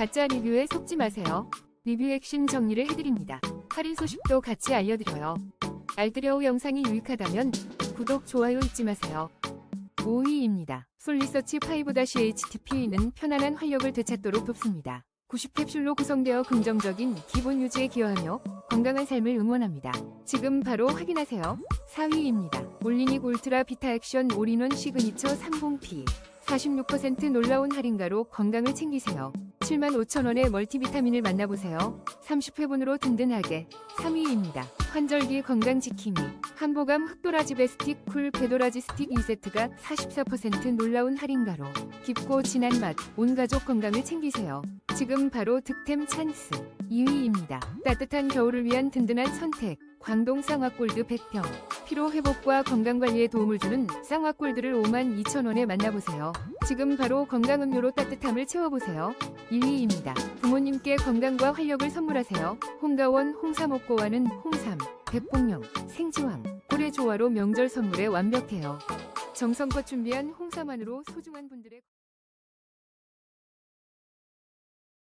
가짜 리뷰에 속지 마세요. 리뷰 액션 정리를 해드립니다. 할인 소식도 같이 알려드려요. 알뜰여우 영상이 유익하다면 구독, 좋아요 잊지 마세요. 5위입니다. 솔리서치 5-HTP는 편안한 활력을 되찾도록 돕습니다. 90캡슐로 구성되어 긍정적인 기본 유지에 기여하며 건강한 삶을 응원합니다. 지금 바로 확인하세요. 4위입니다. 올리닉 울트라 비타 액션 올인원 시그니처 30P 46% 놀라운 할인가로 건강을 챙기세요. 75,000원의 멀티비타민을 만나보세요. 30회분으로 든든하게 3위입니다. 환절기 건강지킴이 한보감 흑도라지 베스틱 쿨 배도라지 스틱 2세트가 44% 놀라운 할인가로 깊고 진한 맛, 온 가족 건강을 챙기세요. 지금 바로 득템 찬스 2위입니다. 따뜻한 겨울을 위한 든든한 선택 광동 쌍화골드 100평 피로 회복과 건강 관리에 도움을 주는 쌍화골드를 52,000원에 만나보세요. 지금 바로 건강 음료로 따뜻함을 채워보세요. 1위입니다. 부모님께 건강과 활력을 선물하세요. 홍가원 홍삼옥고와는 홍삼, 백봉령, 생지황, 꿀의 조화로 명절 선물에 완벽해요. 정성껏 준비한 홍삼안으로 소중한 분들의